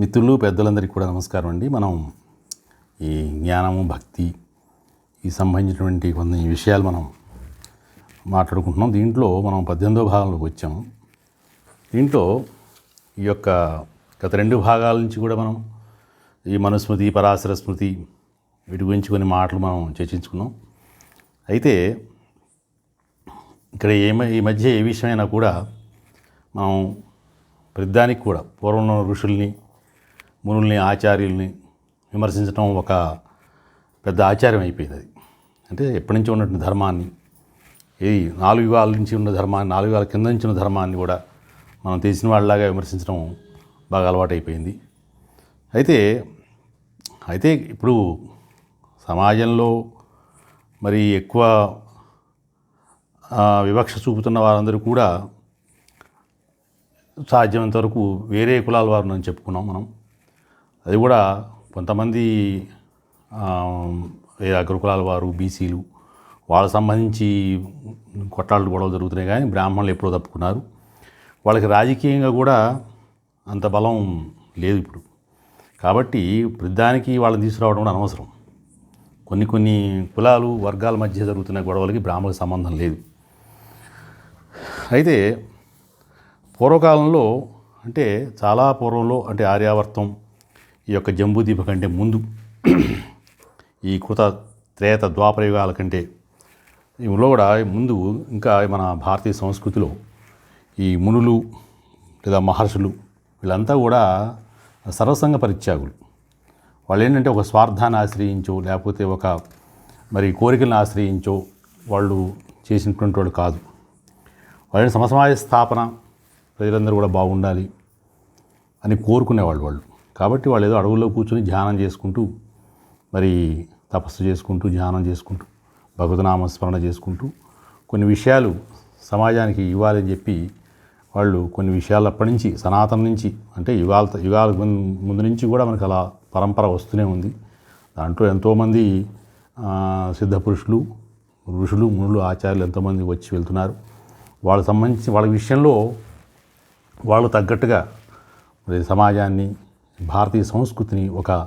మిత్రులు పెద్దలందరికీ కూడా నమస్కారం అండి. మనం ఈ జ్ఞానము భక్తి ఈ సంబంధించినటువంటి కొన్ని విషయాలు మనం మాట్లాడుకుంటున్నాం. దీంట్లో మనం పద్దెనిమిదో భాగంలోకి వచ్చాము. దీంట్లో ఈ యొక్క గత రెండు భాగాల నుంచి కూడా మనం ఈ మనుస్మృతి పరాశర స్మృతి వీటి గురించి కొన్ని మాటలు మనం చర్చించుకున్నాం. అయితే ఇక్కడ ఏ ఈ మధ్య ఏ విషయమైనా కూడా మనం ప్రతిదానికి కూడా పూర్వంలో ఋషుల్ని మునుల్ని ఆచార్యుల్ని విమర్శించడం ఒక పెద్ద ఆచార్యం అయిపోయింది అది. అంటే ఎప్పటి నుంచి ఉన్నటువంటి ధర్మాన్ని ఈ నాలుగు యుగాల నుంచి ఉన్న ధర్మాన్ని నాలుగు యుగాల కింద నుంచి ఉన్న ధర్మాన్ని కూడా మనం తెలిసిన వాళ్ళలాగా విమర్శించడం బాగా అలవాటు అయిపోయింది. అయితే అయితే ఇప్పుడు సమాజంలో మరి ఎక్కువ వివక్ష చూపుతున్న వారందరూ కూడా సాధ్యమైనంత వరకు వేరే కులాల వారు అని చెప్పుకున్నాం మనం. అది కూడా కొంతమంది అగ్రకులాల వారు బీసీలు వాళ్ళకి సంబంధించి కొట్లాళ్ళు గొడవలు జరుగుతున్నాయి కానీ బ్రాహ్మణులు ఎప్పుడో తప్పుకున్నారు. వాళ్ళకి రాజకీయంగా కూడా అంత బలం లేదు ఇప్పుడు. కాబట్టి ప్రతిదానికి వాళ్ళని తీసుకురావడం కూడా అనవసరం. కొన్ని కొన్ని కులాలు వర్గాల మధ్య జరుగుతున్న గొడవలకి బ్రాహ్మణులకు సంబంధం లేదు. అయితే పూర్వకాలంలో అంటే చాలా పూర్వంలో అంటే ఆర్యావర్తం ఈ యొక్క జంబూదీప కంటే ముందు ఈ కృత త్రేత ద్వాపరయుగాల కంటే ఇవిలో కూడా ముందు ఇంకా మన భారతీయ సంస్కృతిలో ఈ మునులు లేదా మహర్షులు వీళ్ళంతా కూడా సర్వసంగ పరిత్యాగులు. వాళ్ళు ఏంటంటే ఒక స్వార్థాన్ని ఆశ్రయించో లేకపోతే ఒక మరి కోరికలను ఆశ్రయించో వాళ్ళు చేసినటువంటి వాళ్ళు కాదు. వాళ్ళని సమసమాజ స్థాపన ప్రజలందరూ కూడా బాగుండాలి అని కోరుకునేవాళ్ళు వాళ్ళు. కాబట్టి వాళ్ళు ఏదో అడవుల్లో కూర్చొని ధ్యానం చేసుకుంటూ మరి తపస్సు చేసుకుంటూ ధ్యానం చేసుకుంటూ భగవతనామస్మరణ చేసుకుంటూ కొన్ని విషయాలు సమాజానికి ఇవ్వాలని చెప్పి వాళ్ళు కొన్ని విషయాలు అప్పటి నుంచి సనాతనం నుంచి అంటే యుగాల యుగాల ముందు నుంచి కూడా మనకు అలా పరంపర వస్తూనే ఉంది. దాంట్లో ఎంతోమంది సిద్ధ పురుషులు ఋషులు మునులు ఆచార్యులు ఎంతోమంది వచ్చి వెళ్తున్నారు. వాళ్ళకి సంబంధించి వాళ్ళ విషయంలో వాళ్ళు తగ్గట్టుగా మరి సమాజాన్ని భారతీయ సంస్కృతిని ఒక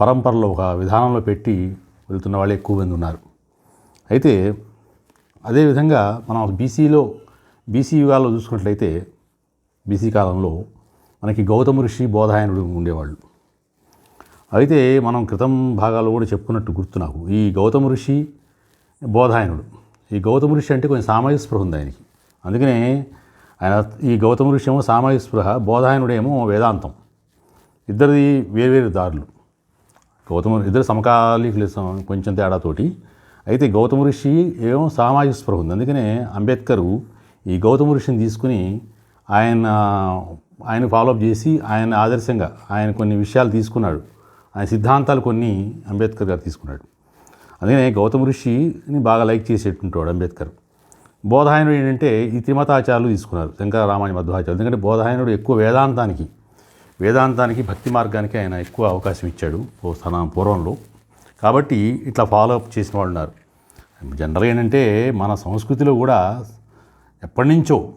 పరంపరలో ఒక విధానంలో పెట్టి వెళ్తున్న వాళ్ళు ఎక్కువ మంది ఉన్నారు. అయితే అదేవిధంగా మనం బీసీలో బీసీ యుగాల్లో చూసుకున్నట్లయితే బీసీ కాలంలో మనకి గౌతమ ఋషి బోధాయనుడు ఉండేవాళ్ళు. అయితే మనం క్రితం భాగాలు కూడా చెప్పుకున్నట్టు గుర్తు నాకు ఈ గౌతమ ఋషి బోధాయనుడు. ఈ గౌతమ ఋషి అంటే కొంచెం సామాజిక స్పృహ ఉంది ఆయనకి. అందుకనే ఆయన ఈ గౌతమ ఋషి ఏమో సామాజిక స్పృహ బోధాయనుడేమో వేదాంతం. ఇద్దరిది వేర్వేరు దారులు. గౌతమ ఇద్దరు సమకాలీకులు కొంచెం తేడాతోటి. అయితే గౌతమ ఋషి ఏమో సామాజిక స్పృహ ఉంది. అందుకనే అంబేద్కరు ఈ గౌతమ ఋషిని తీసుకుని ఆయన ఆయన ఫాలోఅప్ చేసి ఆయన ఆదర్శంగా ఆయన కొన్ని విషయాలు తీసుకున్నాడు. ఆయన సిద్ధాంతాలు కొన్ని అంబేద్కర్ గారు తీసుకున్నాడు. అందుకనే గౌతమ ఋషిని బాగా లైక్ చేసేటుంటాడు అంబేద్కర్. బోధాయనుడు ఏంటంటే ఈ త్రిమతాచార్యులు తీసుకున్నారు. శంకర రామాయణ మధ్వాచార్యులు ఎందుకంటే బోధాయనుడు ఎక్కువ వేదాంతానికి వేదాంతానికి భక్తి మార్గానికి ఆయన ఎక్కువ అవకాశం ఇచ్చాడు ఓ పూర్వంలో. కాబట్టి ఇట్లా ఫాలో అప్ చేసిన వాళ్ళు ఉన్నారు. జనరల్ ఏంటంటే మన సంస్కృతిలో కూడా ఎప్పటి నుంచో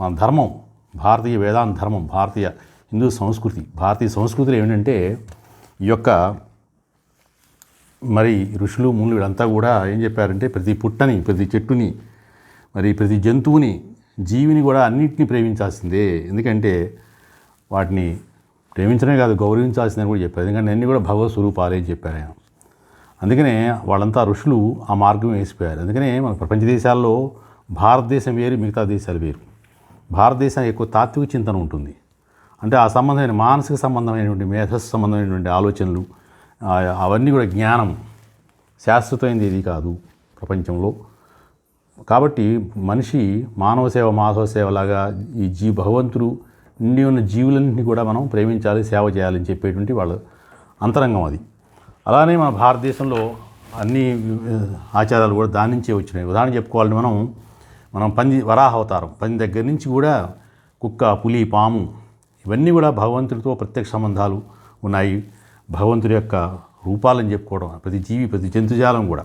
మన ధర్మం భారతీయ వేదాంత ధర్మం భారతీయ హిందూ సంస్కృతి భారతీయ సంస్కృతిలో ఏంటంటే ఈ యొక్క మరి ఋషులు మునులు వీళ్ళంతా కూడా ఏం చెప్పారంటే ప్రతి పుట్టని ప్రతి చెట్టుని మరి ప్రతి జంతువుని జీవిని కూడా అన్నింటినీ ప్రేమించాల్సిందే. ఎందుకంటే వాటిని ప్రేమించడమే కాదు గౌరవించాల్సిందని కూడా చెప్పారు. ఎందుకంటే అన్నీ కూడా భగవత్ స్వరూపాలే అని చెప్పారు ఆయన. అందుకనే వాళ్ళంతా ఋషులు ఆ మార్గం వేసిపోయారు. అందుకనే మన ప్రపంచ దేశాల్లో భారతదేశం వేరు మిగతా దేశాలు వేరు. భారతదేశానికి ఎక్కువ తాత్విక చింతన ఉంటుంది. అంటే ఆ సంబంధమైన మానసిక సంబంధమైనటువంటి మేధస్సు సంబంధమైనటువంటి ఆలోచనలు అవన్నీ కూడా జ్ఞానం. శాశ్వతమైనది ఇది కాదు ప్రపంచంలో. కాబట్టి మనిషి మానవ సేవ మాధవ సేవలాగా ఈ జీ భగవంతుడు నిండి ఉన్న జీవులన్నింటినీ కూడా మనం ప్రేమించాలి సేవ చేయాలని చెప్పేటువంటి వాళ్ళ అంతరంగం అది. అలానే మన భారతదేశంలో అన్ని ఆచారాలు కూడా దాని నుంచే వచ్చినాయి. ఉదాహరణ చెప్పుకోవాలని మనం మనం పంది వరాహ అవతారం పంది దగ్గర నుంచి కూడా కుక్క పులి పాము ఇవన్నీ కూడా భగవంతుడితో ప్రత్యక్ష సంబంధాలు ఉన్నాయి. భగవంతుడి యొక్క రూపాలని చెప్పుకోవడం ప్రతి జీవి ప్రతి జంతుజాలం కూడా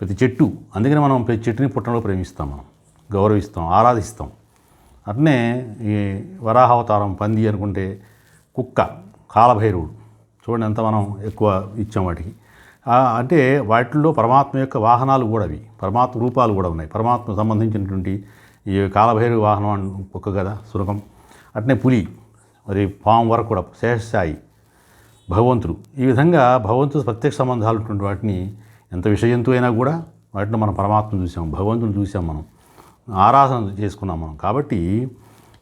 ప్రతి చెట్టు. అందుకని మనం ప్రతి చెట్టుని పుట్టంలో ప్రేమిస్తాం మనం. గౌరవిస్తాం ఆరాధిస్తాం. అట్నే ఈ వరాహావతారం పంది అనుకుంటే కుక్క కాలభైరవుడు. చూడండి ఎంత మనం ఎక్కువ ఇచ్చాం వాటికి. అంటే వాటిల్లో పరమాత్మ యొక్క వాహనాలు కూడా అవి. పరమాత్మ రూపాలు కూడా ఉన్నాయి. పరమాత్మ సంబంధించినటువంటి ఈ కాలభైరవ వాహనం కుక్క కదా సురకం అట్నే పులి మరి పాము వరకు కూడా శేషస్థాయి భగవంతుడు. ఈ విధంగా భగవంతుడు ప్రత్యక్ష సంబంధాలు ఉన్నటువంటి వాటిని ఎంత విషయంతో అయినా కూడా వాటిని మనం పరమాత్మను చూసాం భగవంతుని చూసాం మనం. ఆరాధన చేసుకున్నాం మనం. కాబట్టి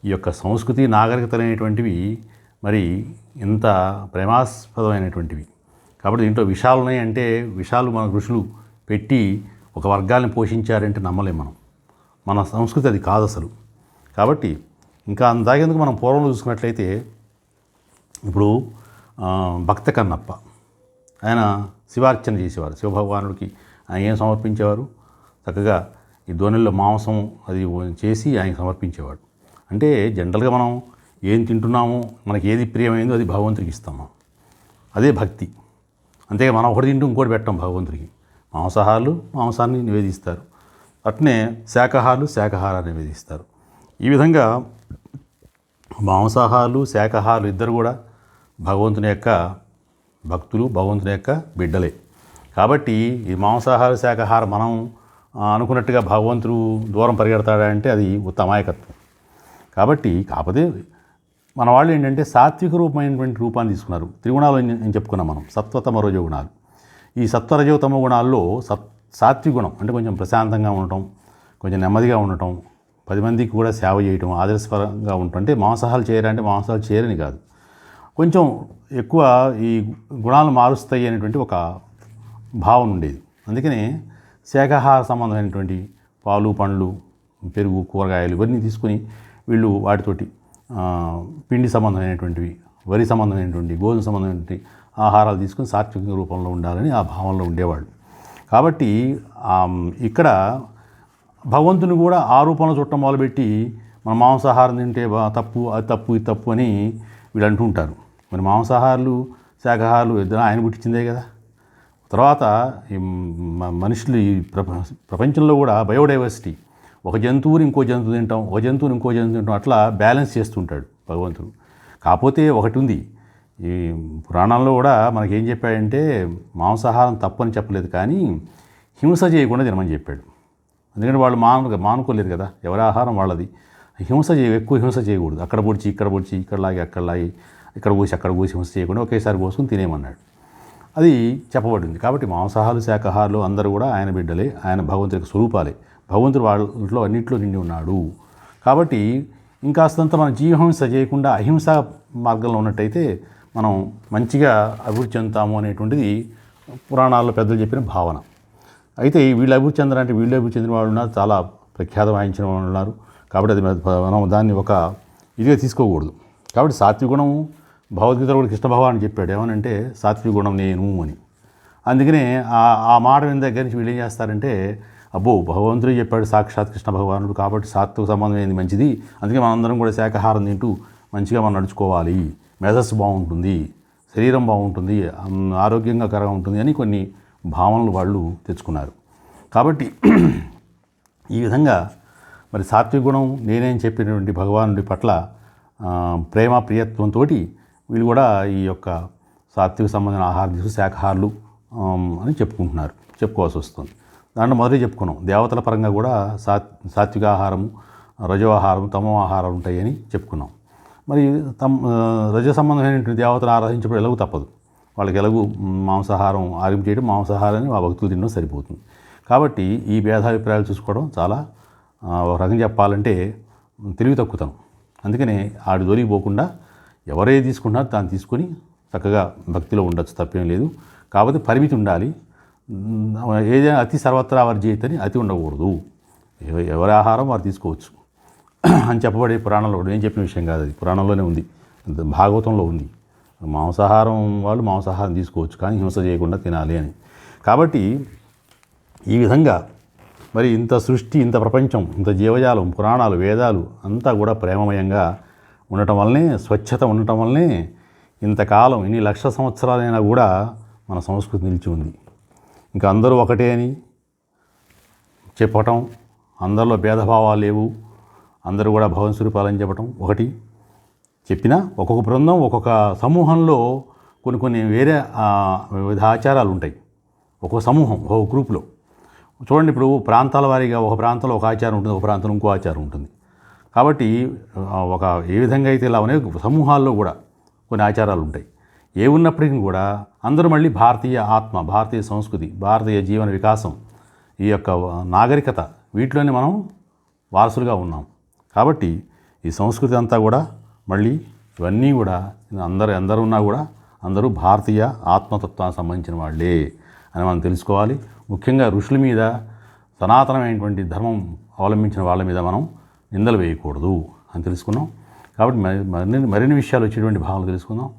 ఈ యొక్క సంస్కృతి నాగరికతలు అనేటువంటివి మరి ఇంత ప్రేమాస్పదమైనటువంటివి. కాబట్టి దీంట్లో విషాలు ఉన్నాయి అంటే విషాలు మన ఋషులు పెట్టి ఒక వర్గాన్ని పోషించారంటే నమ్మలేం మనం. మన సంస్కృతి అది కాదు అసలు. కాబట్టి ఇంకా అందాకేందుకు మనం పూర్వం చూసుకున్నట్లయితే ఇప్పుడు భక్త కన్నప్ప. ఆయన శివార్చన చేసేవారు. శివభగవానుడికి ఆయన ఏం సమర్పించేవారు? చక్కగా ఈ దోణిల్లో మాంసం అది చేసి ఆయన సమర్పించేవాడు. అంటే జనరల్గా మనం ఏం తింటున్నామో మనకి ఏది ప్రియమైందో అది భగవంతుడికి ఇస్తాం మనం. అదే భక్తి. అంతేగా మనం ఒకటి తింటూ ఇంకోటి పెట్టాం భగవంతుడికి. మాంసాహారులు మాంసాన్ని నివేదిస్తారు. అట్నే శాకాహారులు శాకాహారాన్ని నివేదిస్తారు. ఈ విధంగా మాంసాహారులు శాకాహారులు ఇద్దరు కూడా భగవంతుని యొక్క భక్తులు భగవంతుని యొక్క బిడ్డలే. కాబట్టి ఈ మాంసాహార శాకాహారం మనం అనుకున్నట్టుగా భగవంతుడు దూరం పరిగెడతాడంటే అది ఉత్తమాయకత్వం కాబట్టి కాకపోతే మన వాళ్ళు ఏంటంటే సాత్విక రూపమైనటువంటి రూపాన్ని తీసుకున్నారు. త్రిగుణాలు నేను చెప్పుకున్నాం మనం. సత్వతమ రజో గుణాలు ఈ సత్వరజోతమ గుణాల్లో సత్ సాత్విక గుణం అంటే కొంచెం ప్రశాంతంగా ఉండటం కొంచెం నెమ్మదిగా ఉండటం పది మందికి కూడా సేవ చేయటం ఆదర్శపరంగా ఉండటం అంటే మాంసాహాలు చేయరంటే మాంసాలు చేయరని కాదు. కొంచెం ఎక్కువ ఈ గుణాలు మారుస్తాయి అనేటువంటి ఒక భావన ఉండేది. అందుకనే శాకాహార సంబంధమైనటువంటి పాలు పండ్లు పెరుగు కూరగాయలు ఇవన్నీ తీసుకుని వీళ్ళు వాటితోటి పిండి సంబంధమైనటువంటివి వరి సంబంధమైనటువంటి గోధుమ సంబంధమైనటువంటి ఆహారాలు తీసుకుని సాత్విక రూపంలో ఉండాలని ఆ భావనలో ఉండేవాళ్ళు. కాబట్టి ఇక్కడ భగవంతుని కూడా ఆ రూపంలో చుట్టం మొదలుపెట్టి మన మాంసాహారం తింటే తప్పు అది తప్పు ఇది తప్పు అని వీళ్ళు అంటూ ఉంటారు. మరి మాంసాహారులు శాకాహారులు ఇద్దరు ఆయన పుట్టించిందే కదా? తర్వాత ఈ మనుషులు ఈ ప్రప ప్రపంచంలో కూడా బయోడైవర్సిటీ. ఒక జంతువుని ఇంకో జంతువు తింటాం ఒక జంతువుని ఇంకో జంతువు తింటాం అట్లా బ్యాలెన్స్ చేస్తుంటాడు భగవంతుడు. కాకపోతే ఒకటి ఉంది ఈ పురాణాల్లో కూడా మనకి ఏం చెప్పాడంటే మాంసాహారం తప్పని చెప్పలేదు కానీ హింస చేయకుండా తినమని చెప్పాడు. ఎందుకంటే వాళ్ళు మాను మానుకోలేరు కదా ఎవరి ఆహారం వాళ్ళది. హింస చేయ ఎక్కువ హింస చేయకూడదు. అక్కడ పొడిచి ఇక్కడ పొడిచి ఇక్కడ లాగి అక్కడ లాగి ఇక్కడ పోసి అక్కడ పోసి హింస చేయకుండా ఒకేసారి పోసుకుని తినేయమన్నాడు. అది చెప్పబడింది. కాబట్టి మాంసాహారులు శాకాహారులు అందరూ కూడా ఆయన బిడ్డలే ఆయన భగవంతుడికి స్వరూపాలే. భగవంతుడు వాళ్ళలో అన్నింటిలో నిండి ఉన్నాడు. కాబట్టి ఇంకాస్తంత మనం జీవహింస చేయకుండా అహింస మార్గంలో ఉన్నట్టయితే మనం మంచిగా అభివృద్ధి చెందుతాము అనేటువంటిది పురాణాల్లో పెద్దలు చెప్పిన భావన. అయితే వీళ్ళు అభివృద్ధి చెందాలంటే వీళ్ళు అభివృద్ధి చెందిన వాళ్ళు ఉన్నారు చాలా ప్రఖ్యాతం వాయించిన వాళ్ళు ఉన్నారు. కాబట్టి అది మనం దాన్ని ఒక ఇదిగా తీసుకోకూడదు. కాబట్టి సాత్విక గుణం భగవద్గీతలో కూడా కృష్ణభగవాన్ చెప్పాడు ఏమనంటే సాత్విక గుణం నేను అని. అందుకనే ఆ ఆ మాట విన్న దగ్గర నుంచి వీళ్ళు ఏం చేస్తారంటే అబ్బో భగవంతుడు చెప్పాడు సాక్షాత్ కృష్ణ భగవానుడు కాబట్టి సాత్విక సంబంధం ఏంది మంచిది? అందుకే మనందరం కూడా శాకాహారం తింటూ మంచిగా మనం నడుచుకోవాలి. మెదస్సు బాగుంటుంది శరీరం బాగుంటుంది ఆరోగ్యంగా కరగా ఉంటుంది అని కొన్ని భావనలు వాళ్ళు తెచ్చుకున్నారు. కాబట్టి ఈ విధంగా మరి సాత్విక గుణం నేనేం చెప్పినటువంటి భగవానుడి పట్ల ప్రేమ ప్రియత్వంతో వీళ్ళు కూడా ఈ యొక్క సాత్విక సంబంధించిన ఆహారం తీసుకు శాఖాహారులు అని చెప్పుకుంటున్నారు. చెప్పుకోవాల్సి వస్తుంది. దాంట్లో మొదటి చెప్పుకున్నాం. దేవతల పరంగా కూడా సాత్ సాత్విక ఆహారము రజో ఆహారం తమో ఆహారం ఉంటాయని చెప్పుకున్నాం. మరి తమ్ రజ సంబంధమైనటువంటి దేవతలు ఆరాధించడం ఎలాగూ తప్పదు. వాళ్ళకి ఎలాగూ మాంసాహారం ఆరింపు చేయడం మాంసాహారాన్ని ఆ భక్తులు తినడం సరిపోతుంది. కాబట్టి ఈ భేదాభిప్రాయాలు చూసుకోవడం చాలా ఒక రకంగా చెప్పాలంటే తెలివి తక్కుతాం అందుకనే ఆడి జోలికి పోకుండా ఎవరేది తీసుకున్నా దాన్ని తీసుకొని చక్కగా భక్తిలో ఉండొచ్చు తప్పేం లేదు. కాకపోతే పరిమితి ఉండాలి. ఏదైనా అతి సర్వత్రా వర్జయిత్ అని అతి ఉండకూడదు. ఎవరి ఆహారం వారు తీసుకోవచ్చు. అని చెప్పబడే పురాణంలో నేను చెప్పిన విషయం కాదు అది. పురాణంలోనే ఉంది. భాగవతంలో ఉంది. మాంసాహారం వాళ్ళు మాంసాహారం తీసుకోవచ్చు కానీ హింస చేయకుండా తినాలి అని. కాబట్టి ఈ విధంగా మరి ఇంత సృష్టి ఇంత ప్రపంచం ఇంత జీవజాలం పురాణాలు వేదాలు అంతా కూడా ప్రేమమయంగా ఉండటం వల్లనే స్వచ్ఛత ఉండటం వల్లనే ఇంతకాలం ఇన్ని లక్ష సంవత్సరాలైనా కూడా మన సంస్కృతి నిలిచి ఉంది. ఇంకా అందరూ ఒకటే అని చెప్పటం అందరిలో భేదభావాలు లేవు అందరూ కూడా భవన స్వరూపాలని చెప్పటం ఒకటి. చెప్పినా ఒక్కొక్క బృందం ఒక్కొక్క సమూహంలో కొన్ని కొన్ని వేరే వివిధ ఆచారాలు ఉంటాయి. ఒక్కొక్క సమూహం ఒక్కొక్క గ్రూప్లో. చూడండి ఇప్పుడు ప్రాంతాల వారీగా ఒక ప్రాంతంలో ఒక ఆచారం ఉంటుంది ఒక ప్రాంతంలో ఇంకో ఆచారం ఉంటుంది. కాబట్టి ఒక ఏ విధంగా అయితే ఇలా ఉన్నాయి సమూహాల్లో కూడా కొన్ని ఆచారాలు ఉంటాయి. ఏ ఉన్నప్పటికీ కూడా అందరూ మళ్ళీ భారతీయ ఆత్మ భారతీయ సంస్కృతి భారతీయ జీవన వికాసం ఈ యొక్క నాగరికత వీటిలోనే మనం వారసులుగా ఉన్నాం. కాబట్టి ఈ సంస్కృతి అంతా కూడా మళ్ళీ ఇవన్నీ కూడా అందరు అందరూ ఉన్నా కూడా అందరూ భారతీయ ఆత్మతత్వానికి సంబంధించిన వాళ్ళే అని మనం తెలుసుకోవాలి. ముఖ్యంగా ఋషుల మీద సనాతనమైనటువంటి ధర్మం అవలంబించిన వాళ్ళ మీద మనం నిందలు వేయకూడదు అని తెలుసుకున్నాం. కాబట్టి మరి- మరిన్ని మరిన్ని విషయాలు వచ్చేటువంటి భావనలు తెలుసుకుందాం.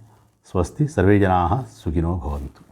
స్వస్తి సర్వే జనా సుఖినో భవంతు.